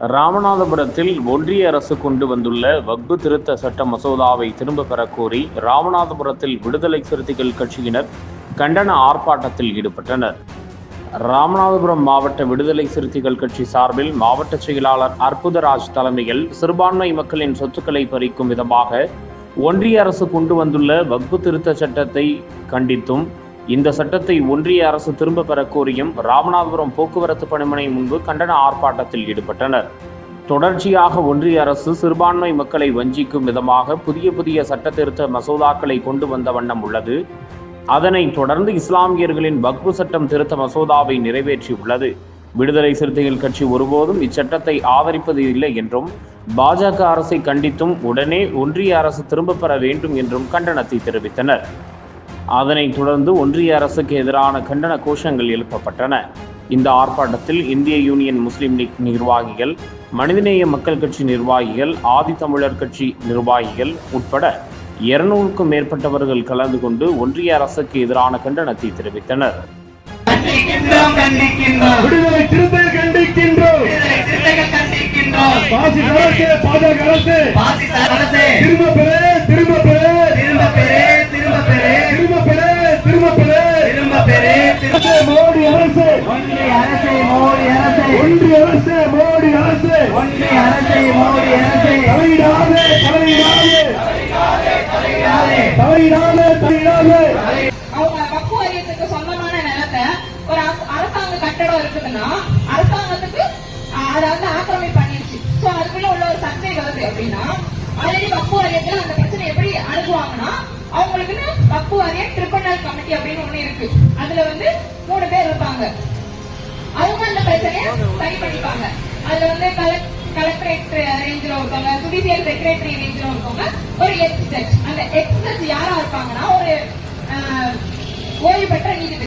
ராமநாதபுரத்தில் ஒன்றிய அரசு கொண்டு வந்துள்ள வக்பு திருத்த சட்ட மசோதாவை திரும்ப பெறக்கோரி ராமநாதபுரத்தில் விடுதலை சிறுத்தைகள் கட்சியினர் கண்டன ஆர்ப்பாட்டத்தில் ஈடுபட்டனர். ராமநாதபுரம் மாவட்ட விடுதலை சிறுத்தைகள் கட்சி சார்பில் மாவட்ட செயலாளர் அற்புதராஜ் தலைமையில் சிறுபான்மை மக்களின் சொத்துக்களை பறிக்கும் விதமாக ஒன்றிய அரசு கொண்டு வந்துள்ள வக்பு திருத்த சட்டத்தை கண்டித்தும் இந்த சட்டத்தை ஒன்றிய அரசு திரும்ப பெற கோரியும் ராமநாதபுரம் போக்குவரத்து பணிமனை முன்பு கண்டன ஆர்ப்பாட்டத்தில் ஈடுபட்டனர். தொடர்ச்சியாக ஒன்றிய அரசு சிறுபான்மை மக்களை வஞ்சிக்கும் விதமாக புதிய புதிய சட்ட திருத்த மசோதாக்களை கொண்டு வந்த வண்ணம் உள்ளது. அதனைத் தொடர்ந்து இஸ்லாமியர்களின் வக்பு சட்டம் திருத்த மசோதாவை நிறைவேற்றியுள்ளது. விடுதலை சிறுத்தைகள் கட்சி ஒருபோதும் இச்சட்டத்தை ஆதரிப்பது இல்லை என்றும் பாஜக அரசை கண்டித்தும் உடனே ஒன்றிய அரசு திரும்பப் பெற வேண்டும் என்றும் கண்டனத்தை தெரிவித்தனர். அதனைத் தொடர்ந்து ஒன்றிய அரசுக்கு எதிரான கண்டன கோஷங்கள் எழுப்பப்பட்டன. இந்த ஆர்ப்பாட்டத்தில் இந்திய யூனியன் முஸ்லீம் லீக் நிர்வாகிகள் மனிதநேய மக்கள் கட்சி நிர்வாகிகள் ஆதி தமிழர் கட்சி நிர்வாகிகள் உட்பட இருநூறுக்கும் மேற்பட்டவர்கள் கலந்து கொண்டு ஒன்றிய அரசுக்கு எதிரான கண்டனத்தை தெரிவித்தனர். திரும்ப பெறு திரும்ப பெறு. திரும்ப மோடி அரசு. ஒன்றிய அரசே மோடி அரசே. ஒன்றிய அரசு மோடி அரசு. ஒன்றிய அரசே மோடி அரசே. தலையிடாதே தலையிடாதே. தலையிடாதே தலையிடாதே. அவங்க வக்கு வாரியத்துக்கு சொந்தமான நிலத்தை ஒரு அரச- அரசாங்க கட்டடம் இருக்குதுன்னா அரசாங்கத்துக்கு அதை வந்து ஆக்கிரமி பண்ணிருச்சு. சோ அதுக்குள்ள உள்ள ஒரு சர்ச்சை வருது அப்படின்னா ஆல்ரெடி வக்கு வாரியத்துல அந்த பிரச்சனை எப்படி அணுகுவாங்கன்னா அவங்களுக்குன்னு பப்பு வாரிய ட்ரிபிள் கமிட்டி அப்படின்னு ஒண்ணு இருக்கு. அதுல வந்து மூணு பேர் இருப்பாங்க. அவங்க அந்த பிரச்சனைய சரி பண்ணிப்பாங்க. அதுல வந்து கலெக்டரேட் ரேஞ்சில் ஒருத்தவங்க ஜுடிஷியல் செக்ரட்டரி ரேஞ்சில் இருக்கவங்க ஒரு எக்ஸ் ஜட்ஜ் அந்த எக்ஸ் ஜட்ஜ் யாரா இருப்பாங்கன்னா ஒரு ஓய்வு பெற்ற நீதிபதி.